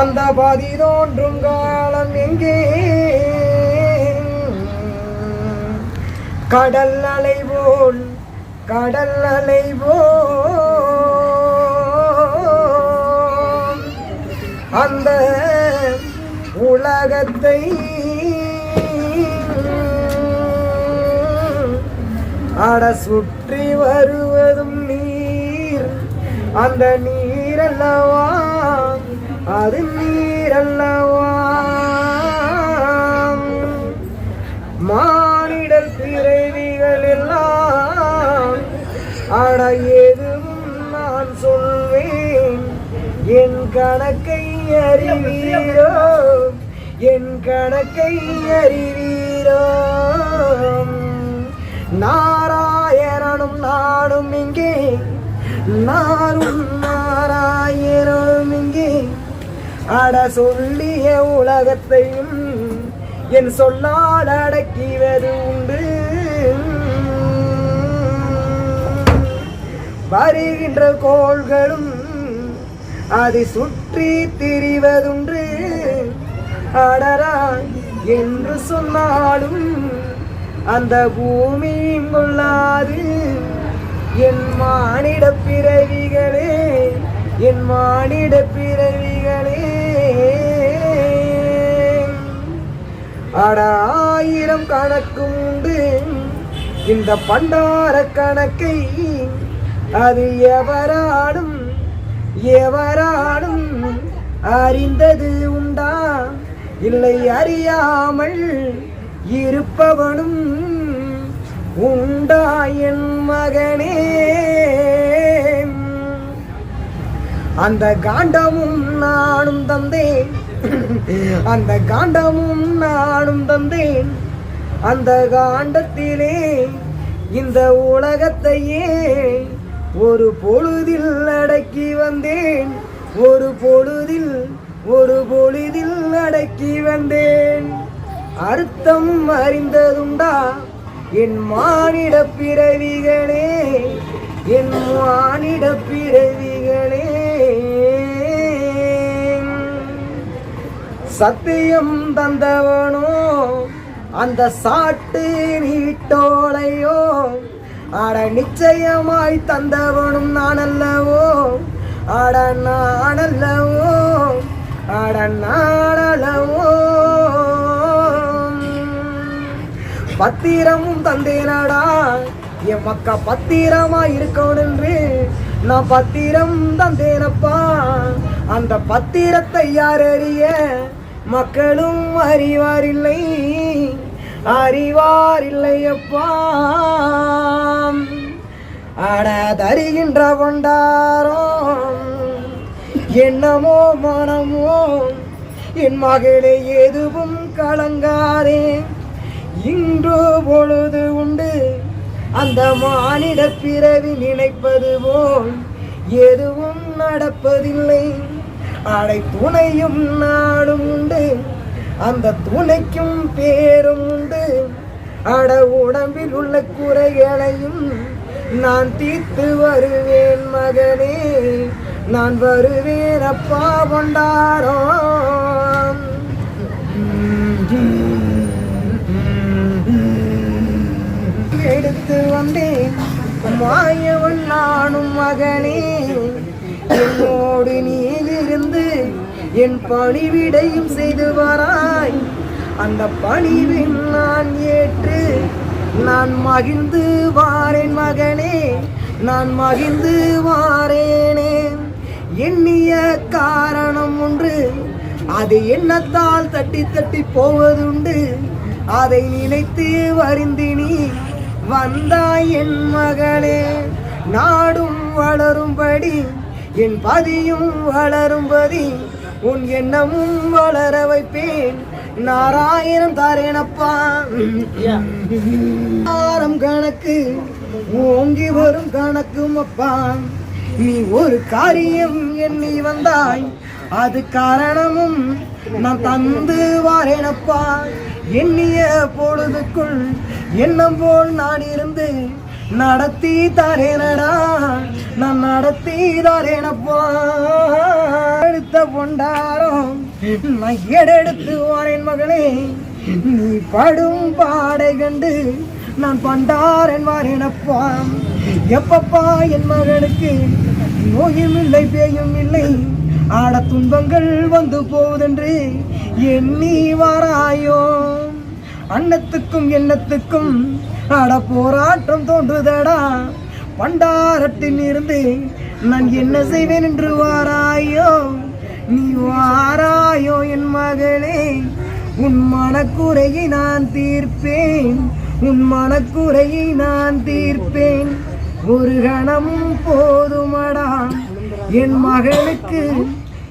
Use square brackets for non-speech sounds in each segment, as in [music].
அந்த பாதி தோன்றும் காலம் எங்கே? கடல் அலை போல் கடல் அலை போல். அந்த உலகத்தை. அட சுற்றி வருவதும் நீர். அந்த நீரல்லவா? அது நீரல்லவா? மானிடல் பிறவிகள் எல்லாம். அட எதுவும் நான் சொல்வேன். என் கணக்கை அறிவீரோ? என் கணக்கை அறிவீரோ? நாராயணனும் நானும் இங்கே. நானும் நாராயணனும் இங்கே. அட சொல்லிய உலகத்தையும் என் சொல்லால் அடக்கிவது உண்டு. வருகின்ற கோள்களும் அதை சுற்றி திரிவதுண்டு. அடரா என்று சொன்னாலும் அந்த பூமியும் கொள்ளாது. என் மானிட பிறவிகளே என் மானிட பிறவிகளே. அட ஆயிரம் கணக்கு உண்டு. இந்த பண்டார கணக்கை அது எவராடும் எவராடும் அறிந்தது உண்டா? இல்லை அறியாமல் இருப்பவனும் உண்டா என் மகனே. அந்த காண்டமும் நானும் தந்தேன். அந்த காண்டமும் நானும் தந்தேன். அந்த காண்டத்திலே இந்த உலகத்தையே ஒரு பொழுதில் அடக்கி வந்தேன். ஒரு பொழுதில் ஒரு பொழுதில் அடக்கி வந்தேன். அர்த்தம் அறிந்ததுண்டா என் மானிட பிறவிகளே என் மானிட பிறவிகளே. சத்தியம் தந்தவனோ அந்த சாட்டு நீட்டோலையோ ஆட நிச்சயமாய் தந்தவனும் நான் அல்லவோ ஆட நான் அல்லவோ அட பத்திரமும் தந்தேனடா. என் மக்கா பத்திரமா இருக்கணும்னு நான் பத்திரம் தந்தேனப்பா. அந்த பத்திரத்தை யார் அறிய? மக்களும் அறிவாரில்லை. அறிவார் இல்லையப்பா அட தருகின்ற கொண்டாரம். என்னமோ மனமோ? என் மகளே எதுவும் கலங்காதே. இன்று பொழுது உண்டு. அந்த மானிட பிறவி நினைப்பது போல் எதுவும் நடப்பதில்லை. அடை துணையும் நாடும் உண்டு. அந்த துணைக்கும் பேரும் உண்டு. அட உடம்பில் உள்ள குறைகளையும் நான் தீர்த்து வருவேன் மகனே நான் வருவேன் அப்பா கொண்டாரோ எடுத்து வந்தேன். மாயவன் நானும் மகனே. என்னோடு நீ இருந்து என் பணிவிடையும் செய்து வராய். அந்த பணிவின் நான் ஏற்று நான் மகிழ்ந்து வாரேன் மகனே. நான் மகிழ்ந்து வாரேனே. எண்ணிய காரணம் ஒன்று. அது எண்ணத்தால் தட்டி தட்டி போவதுண்டு. அதை நினைத்து வருந்தினி வந்தாய் என் மகளே நாடும் வளரும்படி என் பதியும் வளரும்படி உன் எண்ணமும் வளர வைப்பேன். நாராயணம் தாரேனப்பா. ஆரம் கணக்கு ஓங்கி வரும் கணக்கும் அப்பா நீ ஒரு காரியம் எண்ணி வந்தாய். அது காரணமும் நான் தந்து வாரேனப்பா. எண்ணிய பொழுதுக்குள் எண்ணம் போல் நான் இருந்து நடத்தி தரேனடா. நான் நடத்தி தரேனப்பா. எடுத்த பொண்டாரம் நான் எடுத்து வாரேன் மகளே. நீ படும் பாடை கண்டு நான் பண்டாரன் வாரேனப்பா எப்பப்பா என் மகனுக்கு நோயும் இல்லை பேயும் இல்லை. ஆட துன்பங்கள் வந்து போவதென்று எண்ணி வாராயோ. அன்னத்துக்கும் எண்ணத்துக்கும் ஆட போராட்டம் தோன்றுதடா. பண்டாரத்தில் இருந்து நான் என்ன செய்வேன் என்று வாராயோ. நீ வாராயோ என் மகளே உன் மனக்குறையை நான் தீர்ப்பேன். உன் மனக்குறையை நான் தீர்ப்பேன். ஒரு கணமும் போதுமடா. என் மகளுக்கு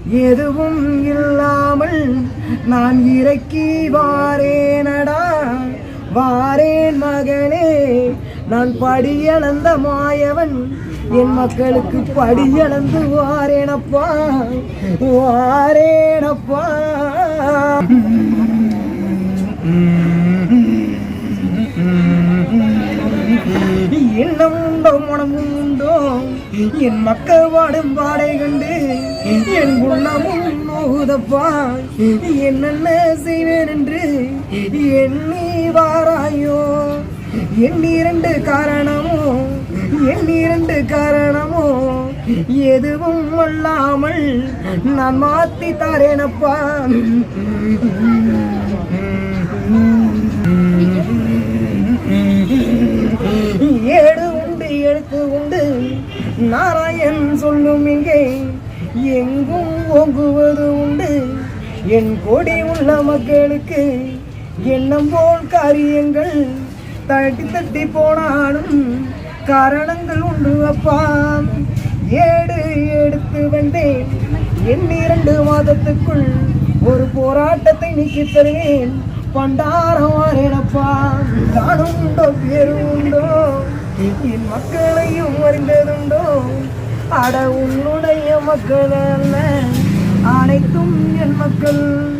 எதுவும் இல்லாமல் நான் இறக்கி வாரேனடா. வாரேன் மகனே நான் படியளந்த மாயவன். என் மக்களுக்கு படியளந்து வாரேனப்பா. வாரேனப்பா. எண்ணம் உண்டோ மனமும் உண்டோ? என் மக்கள் வாடும் பாடை கண்டு என் உள்ளமும் நோகுதப்பா என்னென்ன செய்வேன் என்று எண்ணி வாராயோ? என் இரண்டு காரணமோ? என் இரண்டு காரணமோ? எதுவும் அல்லாமல் நான் மாத்தி தரேனப்பா ஏடு உண்டு எழுத்து உண்டு. நாராயண் சொல்லும் இங்கே எங்கும் ஓங்குவது உண்டு. என் கொடி உள்ள மக்களுக்கு எண்ணம் போல் காரியங்கள் தட்டி தட்டி போனாலும் காரணங்கள் உண்டு அப்பா. ஏடு எடுத்து வந்தேன். என் இரண்டு மாதத்துக்குள் ஒரு போராட்டத்தை நீக்கி தருவேன். பண்டாரம் வாரேனப்பா நானும் உண்டோ பேரும் என் மக்களையும் அறிந்ததுண்டோ? அட உன்னுடைய மக்கள் அல்ல. அனைத்தும் என் மக்கள்.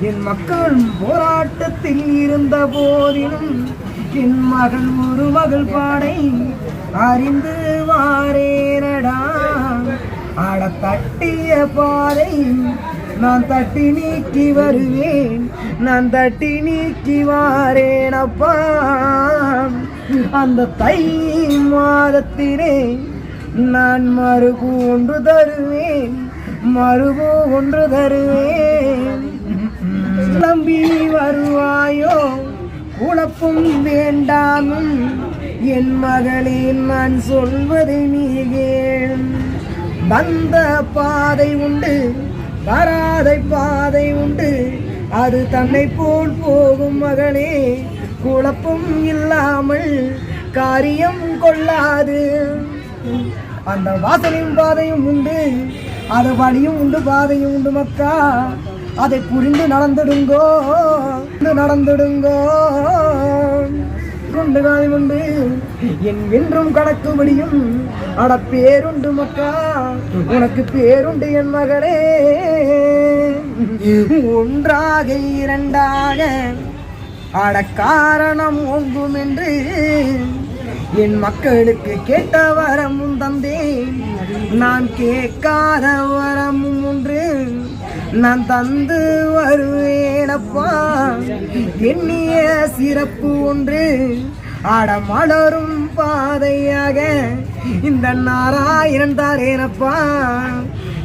என் மக்கள் போராட்டத்தில் இருந்த போதிலும் என் மகள் ஒரு மகள் பாடை அறிந்து வாரேனடா. அட தட்டிய பாதை நான் தட்டி நீக்கி வருவேன். நான் தட்டி நீக்கி வாரேனப்பா. அந்த தை மாதத்திலே நான் மறுபு ஒன்று தருவேன் மறுபு ஒன்று தருவேன். நம்பி வருவாயோ? குழப்பும் வேண்டாமும். என் மகளே நான் சொல்வதை நீ கேள். வந்த பாதை உண்டு வராதை பாதை உண்டு. அது தன்னை போல் போகும் மகளே. குழப்பம் இல்லாமல் காரியம் கொள்ளாது. அந்த வாசனையும் பாதையும் உண்டு அது வழியும் உண்டு பாதையும் உண்டு மக்கா. அதை புரிந்து நடந்துடுங்கோ நடந்துடுங்கோ. கொண்டு காலை உண்டு என் என்றும் கடக்குபடியும் அட பேருண்டு மக்கா. உனக்கு பேருண்டு என் மகளே. ஒன்றாக இரண்டாக ஆட காரணம் ஓங்கும் என்று என் மக்களுக்கு கேட்ட வரமும் தந்தேன். நான் கேட்காத வரமும் ஒன்று நான் தந்து வருவேனப்பா. எண்ணிய சிறப்பு ஒன்று ஆட மலரும் பாதையாக இந்த நாராயணன் தாரேனப்பா.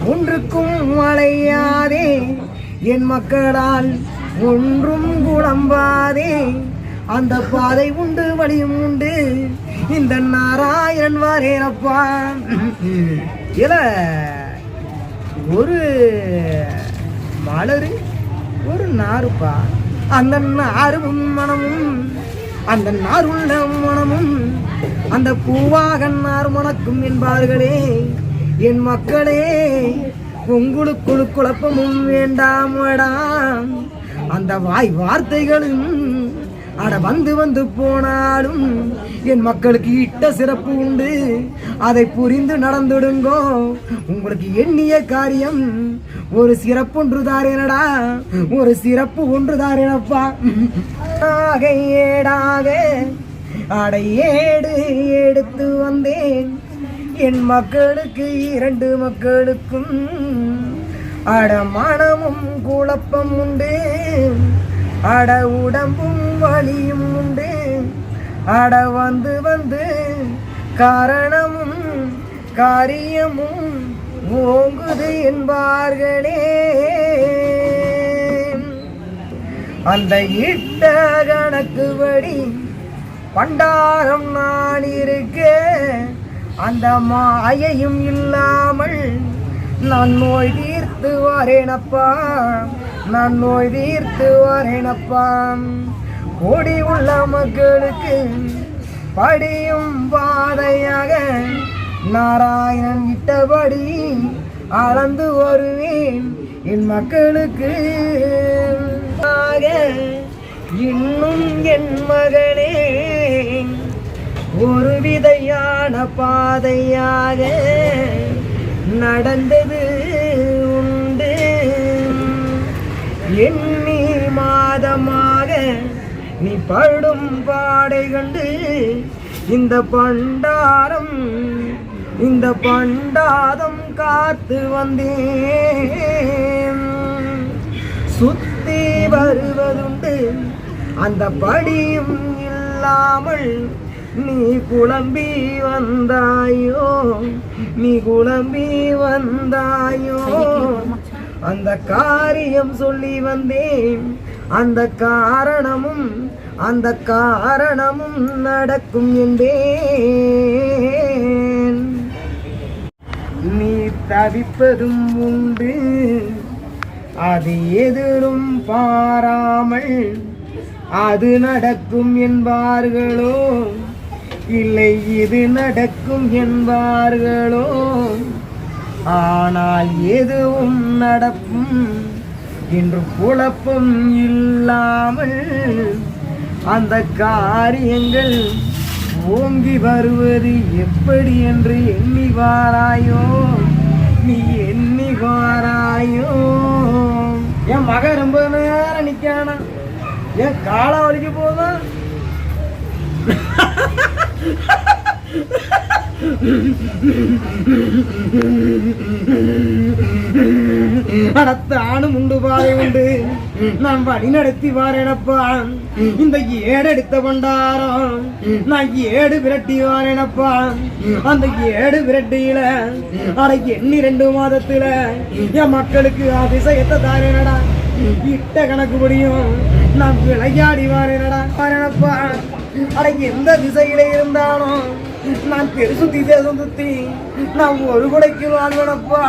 ஒன்றுக்கும் மழையாதே என் மக்களால் ஒன்றும் குழம்பாதே அந்த பாதை உண்டு வழியும் உண்டு. இந்த நாராயணன் வாரேனப்பா. இல்ல ஒரு மலரு ஒரு நாறுப்பா அந்த நாரும் மனமும் அந்த நாருள்ள மனமும் அந்த பூவாக நார் மணக்கும் என்பார்களே. என் மக்களே உங்களுக்குழு குழப்பமும் வேண்டாமடா அந்த வாய் வார்த்தைகளும் அட வந்து வந்து போனாலும் என் மக்களுக்கு இட்ட சிறப்பு உண்டு. அதை புரிந்து நடந்துடுங்கோ. உங்களுக்கு எண்ணிய காரியம் ஒரு சிறப்பு ஒன்று தாரேனடா ஒரு சிறப்பு ஒன்று தாரேனப்பா ஆகை ஏடாக அடை ஏடு எடுத்து வந்தேன். என் மக்களுக்கு இரண்டு மக்களுக்கும் அடமானமும் குழப்பம் உண்டு. அட உடம்பும் வலியும் உண்டு. அட வந்து வந்து காரணமும் காரியமும் ஓங்குது என்பார்களே. அந்த இட்ட கணக்குபடி பண்டாரம் நான் இருக்க அந்த மாயையும் இல்லாமல் நான் நோய் தீர்த்து வரேனப்பா நான் நோய் தீர்த்து வரேனப்பா. கோடி உள்ள மக்களுக்கு படியும் பாதையாக நாராயணன் இட்டபடி அளந்து வருவேன் என் மக்களுக்கு. இன்னும் என் மகனே ஒரு விதையான பாதையாக நடந்தது எண்ணி மாதமாக நீ படும் பாடை கண்டு இந்த பண்டாரம் இந்த பண்டாதம் காத்து வந்தேன். சுத்தி வருவதுண்டு அந்த படியும் இல்லாமல் நீ குழம்பி வந்தாயோ நீ குழம்பி வந்தாயோ. அந்த காரியம் சொல்லி வந்தேன். அந்த காரணமும் அந்த காரணமும் நடக்கும் என்றேன் நீ தவிப்பதும் உண்டு. அது எதிரும் பாராமல் அது நடக்கும் என்பார்களோ? இல்லை இது நடக்கும் என்பார்களோ? ஆனால் எதுவும் நடக்கும். என்று குழப்பம் இல்லாமல் அந்த காரியங்கள் ஓங்கி வருவது எப்படி என்று எண்ணி வாராயோ? நீ எண்ணி வாராயோ? என் மகன் ரொம்ப நேரம் நிற்கானா என் காலை வலிக்க [laughs] அடத்த ஆணும் உண்டு பாறை உண்டு. நான் வழி நடத்தி வாரேனப்பா. இந்த ஏடு எடுத்த பண்டாரம். நான் ஏடு விரட்டி வாரேனப்பா. அந்த ஏடு விரட்டியில அட எண்ணி ரெண்டு மாதத்துல என் மக்களுக்கு அதிசயத்தை தாரேனடா. இட்ட கணக்கு முடியும். நான் விளையாடி வாரேனடா. வாரேனப்பா அட எந்த திசையில இருந்தாலும் நான் பெருசு தேசம் சுத்தி நான் ஒரு குடைக்கு வாழ்வனப்பா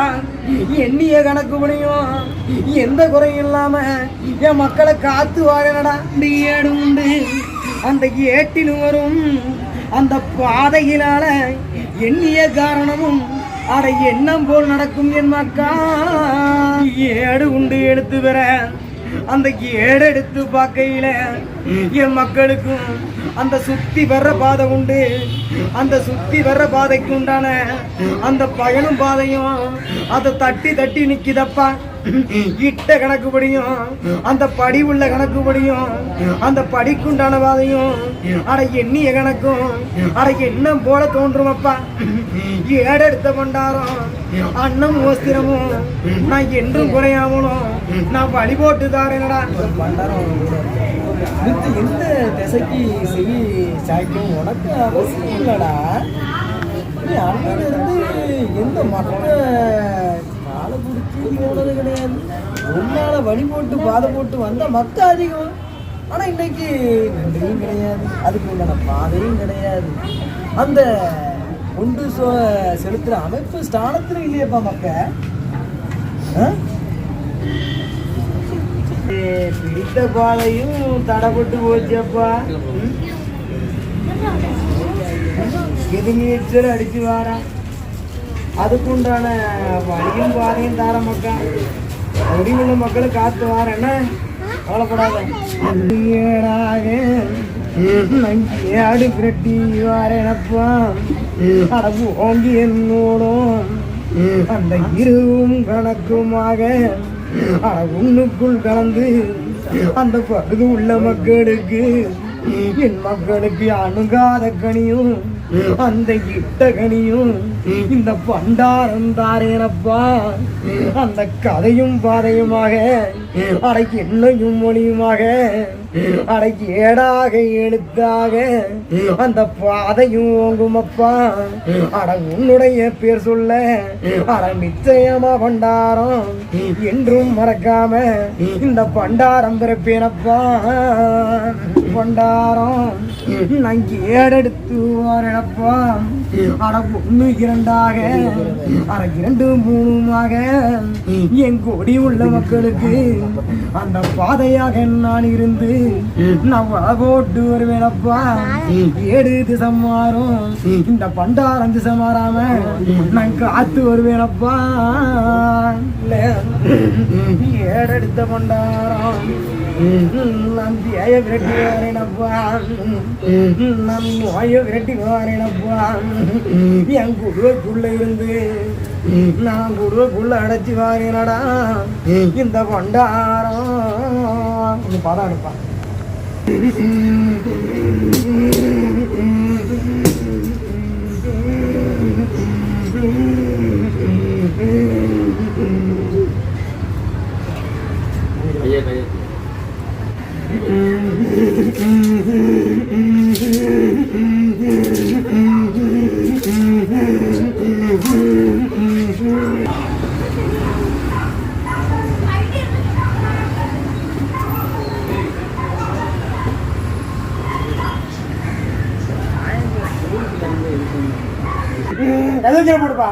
எண்ணிய கணக்கு முடியும் எந்த குறையும் இல்லாம என் மக்களை காத்து வாழனடா. ஏடு உண்டு. அந்த ஏட்டிலும் வரும். அந்த பாதையினால எண்ணிய காரணமும் அட எண்ணம் போல் நடக்கும் என் மக்கா. ஏடு உண்டு எடுத்து வர அந்த ஏடெடுத்து பார்க்கையில என் மக்களுக்கும் அந்த சுத்தி வர்ற பாதை உண்டு. அந்த சுத்தி வர்ற பாதைக்கு உண்டான அந்த பயணம் பாதையும் அதை தட்டி தட்டி நிக்குதப்பா. இட்ட கணக்குப்படியும் அந்த படி உள்ள கணக்குப்படியும் அந்த படிக்குண்டான பாதையும் அட எண்ணிய கணக்கும் அட எண்ணம் போல தோன்றுமப்பா. ஏடெடுத்த பண்டாரம் அன்னம் ஓஸ்திரமும் நான் என்றும் குறையாமலும் நான் வழி போட்டு தாரேனடா பண்டாரம் எந்த திசைக்கு செவி சாய்க்கும்? உனக்கு அவசியம் இல்லடா. நீ அண்ணன் இருந்து எந்த மற்ற காலை பிடிச்சி போனது கிடையாது. உன்னால வழி போட்டு பாதை போட்டு வந்த மக்க அதிகம். ஆனா இன்னைக்கு நன்றியும் கிடையாது. அதுக்கு உண்டான பாதையும் கிடையாது. அந்த கொண்டு சொ செலுத்துற அமைப்பு ஸ்தானத்திலும் இல்லையப்பா மக்க. ஆ? பிடித்த பாலையும் தடப்பட்டு போச்சப்பா. ம்? எது நீச்சல் அடிச்சு வாரா அதுக்குண்டான வழியும் பாதையும் தார மக்கா முடிவுள்ள மக்களும் காத்து வார என்ன கவலைப்படாத. ஏடாக நான் ஏடு பிரட்டி வாரேனப்பா. அடவு ஓங்கி என்னோடும் அந்த இருவும் கணக்குமாக உன்னுக்குள் கலந்து அந்த பகுதி உள்ள மக்களுக்கு என் மக்களுக்கு அணுகாத கனியும் அந்த இட்ட கனியும் இந்த பண்டாரம் தாரேனப்பா. அந்த கதையும் பாதையுமாக அடைக்கு என்னையும் மொழியுமாக அடைக்கு ஏடாக எழுத்தாக. அந்த பாதையும் ஓங்குமப்பா. அட உன்னுடைய பேர் சொல்ல. அட நிச்சயமா பண்டாரம். என்றும் மறக்காம இந்த பண்டாரம் பிறப்பேனப்பா. பண்டாரம் நான் ஏடெடுத்து வரப்பா அட ஒண்ணு இரண்டாக. அட இரண்டு மூணுமாக. என் கொடி உள்ள மக்களுக்கு அந்த பாதையாக நான் இருந்து நான் வள போட்டு வருவேனப்பா. ஏடு திசை மாறும். இந்த பண்டாரம் திசை மாறாம நான் காத்து வருவேனப்பா. ஏடெடுத்த பண்டாரம். நான் தேய விரட்டி வரேனப்பா நான் நோய விரட்டி வரேனப்பா என் குடுவைக்குள்ள இருந்து நான் குடுவைக்குள்ள அடைச்சி வாரேனடா. இந்த பண்டாரம். ஒரு படம் எடுப்பான் கையை எதுவும் போடுப்பா.